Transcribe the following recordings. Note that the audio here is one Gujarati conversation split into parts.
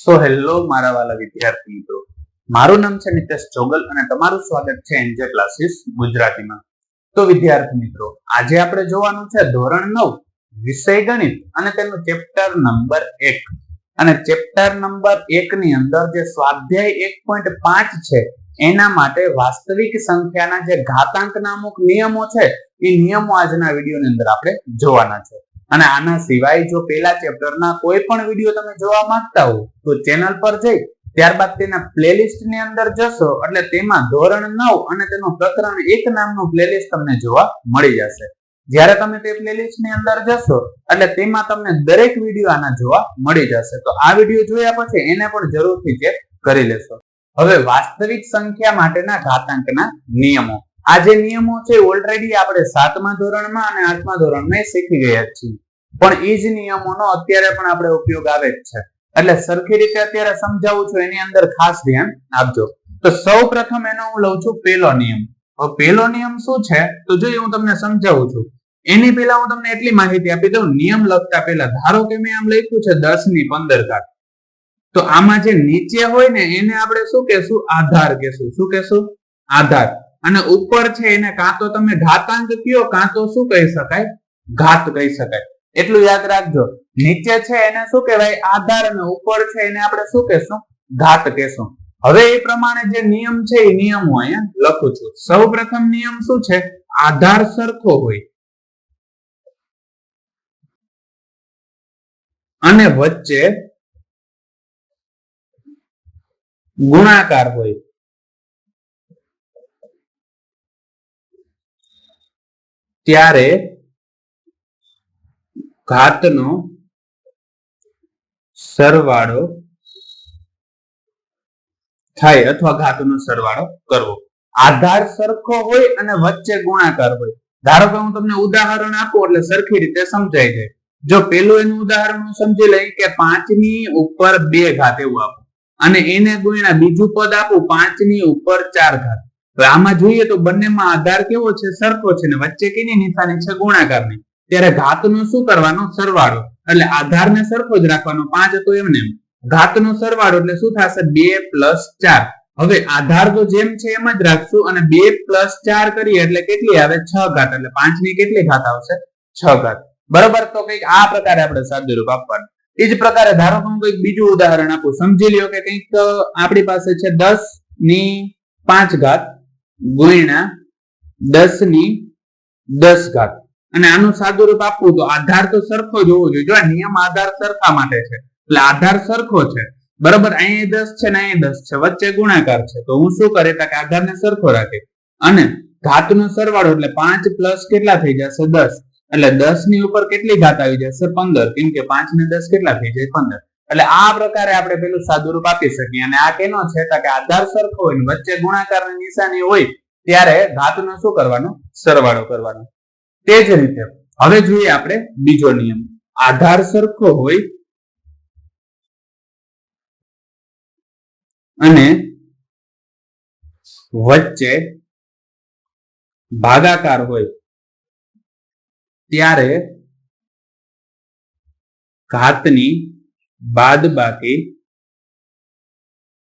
સો હેલો મારા વાલા વિદ્યાર્થી મિત્રો મારું નામ છે નિતેશ જોગલ અને તમારું સ્વાગત છે એનજે ક્લાસીસ ગુજરાતીમાં. તો વિદ્યાર્થી મિત્રો, આજે આપણે જોવાનું છે ધોરણ નવ, વિષય ગણિત અને તેનું ચેપ્ટર નંબર એક. અને ચેપ્ટર નંબર એક ની અંદર જે સ્વાધ્યાય એક પોઈન્ટ પાંચ છે, એના માટે વાસ્તવિક સંખ્યાના જે ઘાતાંકના અમુક નિયમો છે, એ નિયમો આજના વિડીયોની અંદર આપણે જોવાના છે. અને આના સિવાય જો પેલા ચેપ્ટરના કોઈ પણ વીડિયો તમે જોવા માંગતા હો, તો ચેનલ પર જઈ, ત્યારબાદ તેના પ્લેલિસ્ટની અંદર જશો, એટલે તેમાં ધોરણ નવ અને તેનું પ્રકરણ એક નામનું પ્લેલિસ્ટ તમને જોવા મળી જશે. જ્યારે તમે તે પ્લેલિસ્ટની અંદર જશો, એટલે તેમાં તમને દરેક વીડિયો આના જોવા મળી જશે. તો આ વીડિયો જોયા પછી એને પણ જરૂરથી ચેક કરી લેશો. હવે વાસ્તવિક સંખ્યા માટેના ઘાતાંકના નિયમો. આ જે નિયમો છે ઓલરેડી આપણે સાતમા ધોરણમાં અને આઠમા ધોરણમાં શીખી ગયા છીએ. પણ એ જ નિયમોનો અત્યારે પણ આપણે ઉપયોગ આવે જ છે. એટલે સરખી રીતે અત્યારે સમજાવું છું, એની અંદર ખાસ ધ્યાન આપજો. તો સૌ પ્રથમ એનો હું લઉં છું પેલો નિયમ. પેલો નિયમ શું છે? તો જોઈએ હું તમને સમજાવું છું. એની પહેલા હું તમને એટલી માહિતી આપી દઉં. નિયમ લખતા પહેલા, ધારો કે મેં આમ લખ્યું છે દસની પંદર ઘાત. તો આમાં જે નીચે હોય ને, એને આપણે શું કહેશું? આધાર કહેશું. શું કહેશું? આધાર. અને ઉપર છે એને કાં તો તમે ઘાતાંક કયો, કાં તો શું કહી શકાય? ઘાત કહી શકાય. એટલું યાદ રાખજો. નીચે છે એને શું કહેવાય? આધાર અને ઉપર છે એને આપણે શું કહેશું? ઘાત કહેશું. હવે એ પ્રમાણે જે નિયમ છે એ નિયમ હું અહીંયા લખું છું. સૌ પ્રથમ નિયમ શું છે? આધાર સરખો હોય. અને વચ્ચે ગુણાકાર હોય. ત્યારે ઘાતનો સરવાળો થાય અથવા ઘાતનો સરવાળો કરવો. આધાર સરખો હોય અને વચ્ચે ગુણાકાર હોય. ધારો કે હું તમને ઉદાહરણ આપું એટલે સરખી રીતે સમજાય જાય. જો પેલું એનું ઉદાહરણ હું સમજી લઈ કે પાંચની ઉપર બે ઘાત એવું આપું. અને એને ગુણ્યા બીજું પદ આપું પાંચની ઉપર ચાર ઘાત. આમાં જોઈએ તો બંનેમાં આધાર કેવો છે? સરખો છે ને વચ્ચે કેની નિશાની છે? ગુણાકારની. ત્યારે ઘાતનો શું કરવાનો? સરવાળો. એટલે આધારને સરખો જ રાખવાનો. પાંચ હતો એમને એમ. ઘાતનો સરવાળો એટલે શું થશે? બે પ્લસ ચાર. હવે આધાર તો જેમ છે એમ જ રાખશું અને બે પ્લસ ચાર કરીએ એટલે કેટલી આવે? છ ઘાત. એટલે પાંચની કેટલી ઘાત આવશે? છ ઘાત. બરોબર? તો કંઈક આ પ્રકારે આપણે સાદુરૂપ આપવાનું. એ જ પ્રકારે ધારો કે હું કંઈક બીજું ઉદાહરણ આપું. સમજી લ્યો કે કંઈક આપણી પાસે છે દસની પાંચ ઘાત ગુણ્યા દસની દસ ઘાત. અને આનું સાદુરૂપ આપવું તો આધાર તો સરખો જ હોવો જોઈએ. જો આ નિયમ આધાર સરખા માટે છે, એટલે આધાર સરખો છે. બરાબર, અહીંયા દસ છે ને અહીંયા દસ છે, વચ્ચે ગુણાકાર છે. તો હું શું કરે કે આધારને સરખો રાખે અને ઘાતનો સરવાળો, એટલે પાંચ પ્લસ કેટલા થઈ જશે? દસ. એટલે દસની ઉપર કેટલી ઘાત આવી જશે? પંદર. કેમ કે પાંચ ને દસ કેટલા થઈ જાય? પંદર. એટલે આ પ્રકારે આપણે પેલું સાદુરૂપ આપી શકીએ. અને આ કેનો છે? કે આધાર સરખો હોય વચ્ચે ગુણાકારની નિશાની હોય, ત્યારે ઘાતનો શું કરવાનો? સરવાળો કરવાનો. તે જ રીતે હવે જોઈએ આપણે બીજો નિયમ. આધાર સરખો હોય અને વચ્ચે ભાગાકાર હોય ત્યારે ઘાતની બાદ બાકી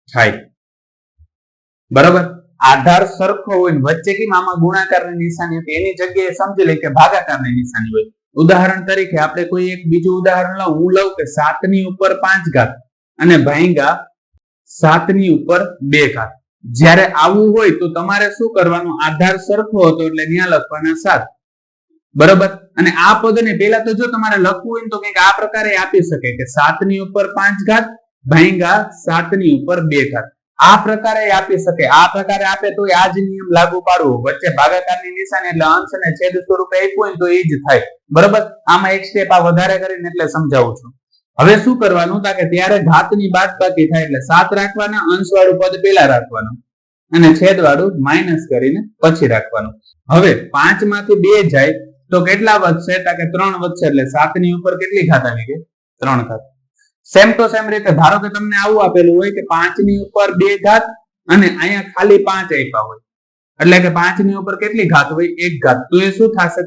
થાય. બરાબર? આધાર સરખો હોય ને વચ્ચે કેમ આમાં ગુણાકારની નિશાની હતી એની જગ્યાએ સમજી લઈ કે ભાગાકારની નિશાની હોય. ઉદાહરણ તરીકે આપણે કોઈ એક બીજું ઉદાહરણ લઉં હું લઉં કે સાતની ઉપર પાંચ ઘાત અને ભાઈગા સાતની ઉપર બે ઘાત. જ્યારે આવું હોય તો તમારે શું કરવાનું? આધાર સરખો હતો એટલે ત્યાં લખવાના સાત. બરોબર? અને આ પદને પહેલા તો જો તમારે લખવું હોય તો કંઈક આ પ્રકારે આપી શકે કે સાતની ઉપર પાંચ ઘાત ભાઈગા સાતની ઉપર બે ઘાત. આ પ્રકારે આપી શકે. આ પ્રકારે આપે તો આ જ નિયમ લાગુ પાડવો. વચ્ચે ભાગાકારની નિશાની એટલે અંશ અને છેદ સ્વરૂપે આપ્યું તો એ જ થાય. બરોબર? આમાં એક સ્ટેપ આ વધારે કરીને એટલે સમજાવું છું. હવે શું કરવાનું? કે ત્યારે ઘાતની બાદ બાકી થાય એટલે સાત રાખવાના અંશ વાળું પદ પેલા રાખવાનું અને છેદ વાળું માઇનસ કરીને પછી રાખવાનું. હવે પાંચમાંથી બે જાય તો કેટલા વધશે? કે ત્રણ વધશે એટલે સાતની ઉપર કેટલી ઘાત આવી ગઈ? ત્રણ ઘાત. સેમ ટુ સેમ રીતે ધારો કે તમને આવું આપેલું હોય કે પાંચની ઉપર બે ઘાત અને અહીંયા ખાલી પાંચ આપ્યા હોય. એટલે કે પાંચની ઉપર કેટલી ઘાત હોય? એક ઘાત. તો એ શું થશે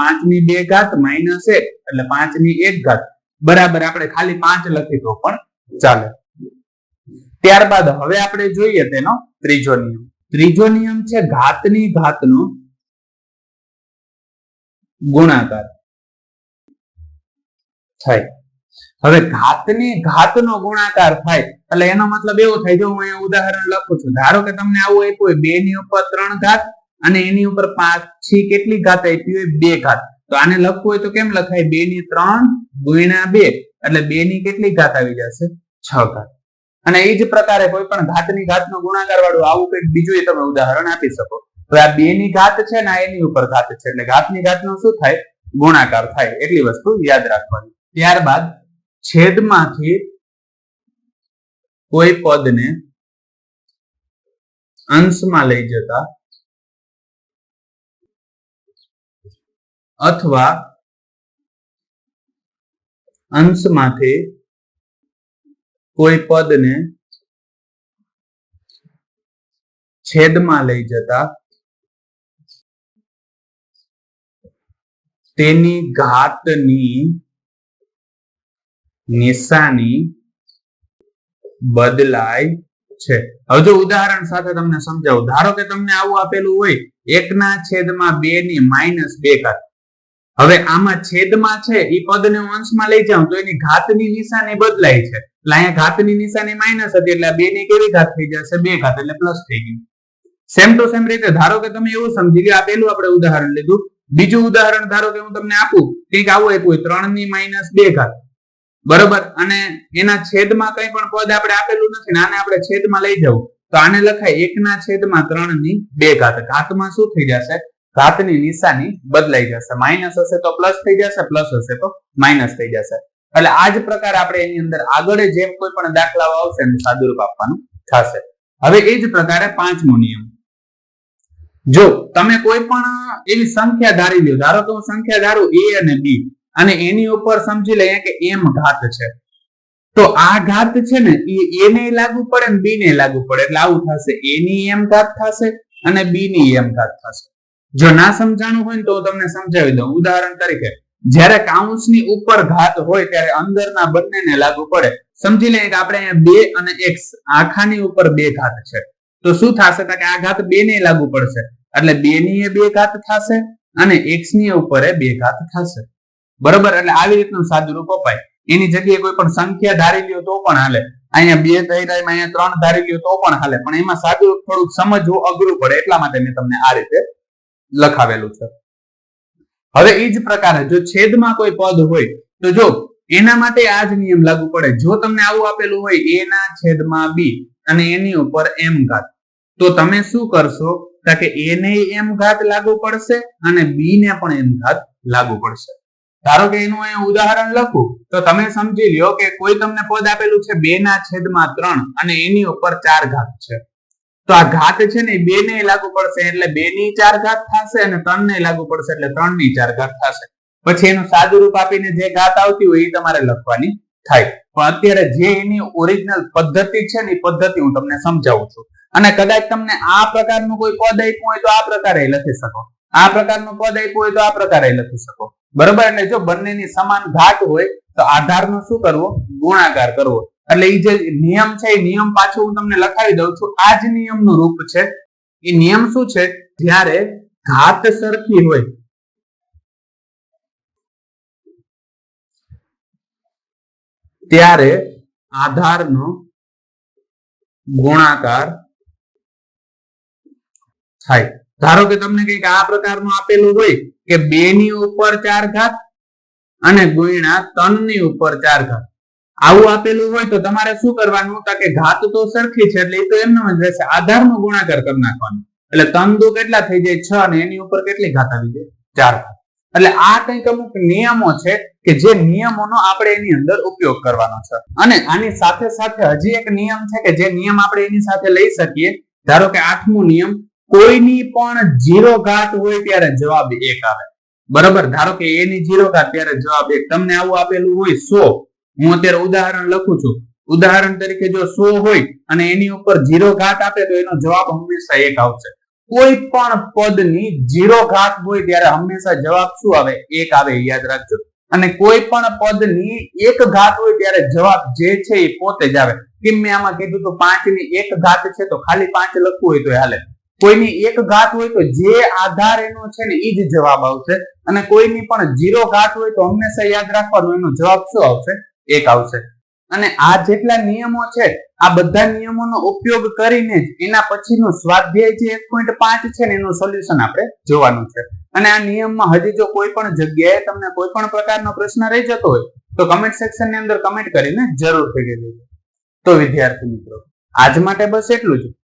પાંચની બે ઘાત માઇનસ એક, એટલે પાંચની એક ઘાત. બરાબર, આપણે ખાલી પાંચ લખી તો પણ ચાલે. ત્યારબાદ હવે આપણે જોઈએ તેનો ત્રીજો નિયમ. ત્રીજો નિયમ છે ઘાતની ઘાતનો ગુણાકાર. થાય. હવે ઘાતની ઘાતનો ગુણાકાર થાય, એટલે એનો મતલબ એવો થાય, જો હું અહીંયા ઉદાહરણ લખું છું, ધારો કે તમને આવું આપ્યું હોય બે ની ઉપર ત્રણ ઘાત અને એની ઉપર પાછી કેટલી ઘાત આપી હોય, બે ઘાત. તો આને લખવું હોય તો કેમ લખાય? બે ની ત્રણ ગુણ્યા બે, એટલે બે ની કેટલી ઘાત આવી જશે? છ ઘાત. અને એ જ પ્રકારે કોઈ પણ ઘાતની ઘાતનો ગુણાકાર વાળું આવું કંઈક બીજું તમે ઉદાહરણ આપી શકો. તો આ બે ની ઘાત છે ને એની ઉપર ઘાત છે, એટલે ઘાતની ઘાતનો શું થાય? ગુણાકાર થાય, એટલી વસ્તુ યાદ રાખવાની. ત્યારબાદ છેદમાંથી કોઈ પદને અંશમાં લઈ જતા અથવા અંશમાંથી કોઈ પદને છેદમાં લઈ જતા તેની ઘાતની નિશાની બદલાય છે. હવે જો ઉદાહરણ સાથે તમને સમજાવું. ધારો કે તમને આવું આપેલું હોય, એકના છેદમાં બે ની માઇનસ બે ઘાત. હવે આમાં છેદમાં છે એ પદને હું અંશમાં લઈ જાઉં તો એની ઘાતની નિશાની બદલાય છે. એટલે અહીંયા ઘાતની નિશાની માઇનસ હતી એટલે બે ની કેવી ઘાત થઈ જશે? બે ઘાત, એટલે પ્લસ થઈ ગયું. સેમ ટુ સેમ રીતે, ધારો કે તમે એવું સમજી ગયા પેલું આપણે ઉદાહરણ લીધું. બીજું ઉદાહરણ ધારો કે હું તમને આપું, કંઈક આવું આપ્યું ત્રણની માઇનસ બે ઘાત. બરોબર? અને એના છેદમાં કઈ પણ પદ આપણે આપેલું નથી ને આને આપણે છેદમાં લઈ જવું. તો આને લખાય એકના છેદમાં ત્રણની બે ઘાત ઘાતમાં શું થઈ જશે? ઘાતની નિશાની બદલાઈ જશે. માઇનસ હશે તો પ્લસ થઈ જશે, પ્લસ હશે તો માઇનસ થઈ જશે. એટલે આ જ પ્રકાર આપણે એની અંદર આગળ જેમ કોઈ પણ દાખલાઓ આવશે એનું સાદુરૂપ આપવાનું થશે. હવે એ જ પ્રકારે પાંચમો નિયમ. જો તમે કોઈ પણ એવી સંખ્યા ધારી લ્યો. ધારો કે હું સંખ્યા ધારું એ અને બી અને એની ઉપર સમજી લઈએ કે એમ ઘાત છે. તો આ ઘાત છે ને, એ ને લાગુ પડે ને બી ને લાગુ પડે. એટલે આવું થશે. એ ની એમ ઘાત થશે અને બી ની એમ ઘાત થશે. જો ના સમજાણું હોય ને તો હું તમને સમજાવી દઉં. ઉદાહરણ તરીકે, જ્યારે કાઉન્સની ઉપર ઘાત હોય ત્યારે અંદરના બંનેને લાગુ પડે. સમજી લઈએ કે આપણે અહીંયા બે અને એક આખાની ઉપર બે ઘાત છે. તો શું થશે? તો કે આ ઘાત બે ને લાગુ પડશે. એટલે બે ની એ બે ઘાત થશે અને એક્સની ઉપર એ બે ઘાત થશે. બરોબર? એટલે આવી રીતનું સાદુરૂપ અપાય. એની જગ્યાએ કોઈ પણ સંખ્યા ધારી લ્યો તો પણ હાલે. અહીંયા બે રહ્યા અહીંયા ત્રણ ધારી લ્યો તો પણ હાલે. પણ એમાં સાદુરૂપ થોડુંક સમજવું અઘરું પડે. એટલા માટે મેં તમને આ રીતે લખાવેલું છે. હવે એ જ પ્રકારે જો છેદમાં કોઈ પદ હોય, તો જો એના માટે આ જ નિયમ લાગુ પડે. જો તમને આવું આપેલું હોય એ ના છેદમાં બી અને એની ઉપર એમ ઘાત. તો તમે શું કરશો? કે એને એમ ઘાત લાગુ પડશે અને બી ને પણ એમ ઘાત લાગુ પડશે. ધારો કે એનું અહીંયા ઉદાહરણ લખું, તો તમે સમજી લ્યો કે કોઈ તમને પદ આપેલું છે બે ના છેદમાં ત્રણ અને એની ઉપર ચાર ઘાત છે. તો આ ઘાત છે ને બે ને લાગુ પડશે એટલે બે ની ચાર ઘાત થશે અને ત્રણ ને લાગુ પડશે એટલે ત્રણની ચાર ઘાત થશે. પછી એનું સાદું રૂપ આપીને જે ઘાત આવતી હોય એ તમારે લખવાની થાય. પણ અત્યારે જે એની ઓરિજિનલ પદ્ધતિ છે ને એ પદ્ધતિ હું તમને સમજાવું છું. અને કદાચ તમને આ પ્રકારનું કોઈ પદ આપ્યું હોય તો આ પ્રકારે લખી શકો. આ પ્રકારનું પદ આપ્યું હોય તો આ પ્રકારે લખી શકો. બરોબર? એટલે જો બંનેની સમાન ઘાત હોય, તો આધારનો શું કરવો? ગુણાકાર કરવો. એટલે એ જે નિયમ છે એ નિયમ પાછો હું તમને લખાવી દઉં છું. આ જ નિયમનું રૂપ છે. એ નિયમ શું છે? જ્યારે ઘાત સરખી હોય, ત્યારે આધારનો ગુણાકાર થાય. ધારો કે તમને કંઈક આ પ્રકારનું આપેલું હોય કે બે ની ઉપર ચાર ઘાત અને ગુણ્યા ત્રણની ઉપર ચાર ઘાત. આવું આપેલું હોય તો તમારે શું કરવાનું કે ઘાત તો સરખી છે એટલે એ તો એમનો જ રહેશે. આધારનો ગુણાકાર કરી નાખવાનો. એટલે ત્રણ દુ કેટલા થઈ જાય? છ અને એની ઉપર કેટલી ઘાત આવી જાય? ચાર ઘાત. એટલે આ કંઈક અમુક નિયમો છે કે જે નિયમોનો આપણે એની અંદર ઉપયોગ કરવાનો છે. અને આની સાથે સાથે હજી એક નિયમ છે કે જે નિયમ આપણે એની સાથે લઈ શકીએ. ધારો કે આઠમો નિયમ કોઈની પણ જીરો ઘાત હોય ત્યારે જવાબ એક આવે. બરાબર? ધારો કે એની જીરો ઘાત ત્યારે જવાબ એક. તમને આવું આપેલું હોય સો. હું અત્યારે ઉદાહરણ લખું છું. ઉદાહરણ તરીકે જો સો હોય અને એની ઉપર જીરો ઘાત આપે તો એનો જવાબ હંમેશા એક આવશે. કોઈ પણ પદની જીરો ઘાત હોય ત્યારે હંમેશા જવાબ શું આવે? એક આવે. યાદ રાખજો. અને કોઈ પણ પદની એક ઘાત હોય ત્યારે જવાબ જે છે એ પોતે જ આવે. કેમ મેં આમાં કીધું તો પાંચની એક ઘાત છે તો ખાલી પાંચ લખવું હોય તો હાલે. કોઈની એક ઘાત હોય તો જે આધાર એનો છે ને એ જ જવાબ આવશે. અને કોઈની પણ જીરો ઘાત હોય તો હંમેશા યાદ રાખવાનું, એનો જવાબ શું આવશે? એક આવશે. અને આ જેટલા નિયમો છે, આ બધા નિયમોનો ઉપયોગ કરીને જ એના પછીનો સ્વાધ્યાય જે એક પોઈન્ટ પાંચ છે ને એનું સોલ્યુશન આપણે જોવાનું છે. અને આ નિયમમાં હજી જો કોઈ પણ જગ્યાએ તમને કોઈ પણ પ્રકારનો પ્રશ્ન રહી જતો હોય, તો કમેન્ટ સેક્શનની અંદર કમેન્ટ કરીને જરૂર કરી દેજો. તો વિદ્યાર્થી મિત્રો, આજ માટે બસ એટલું જ.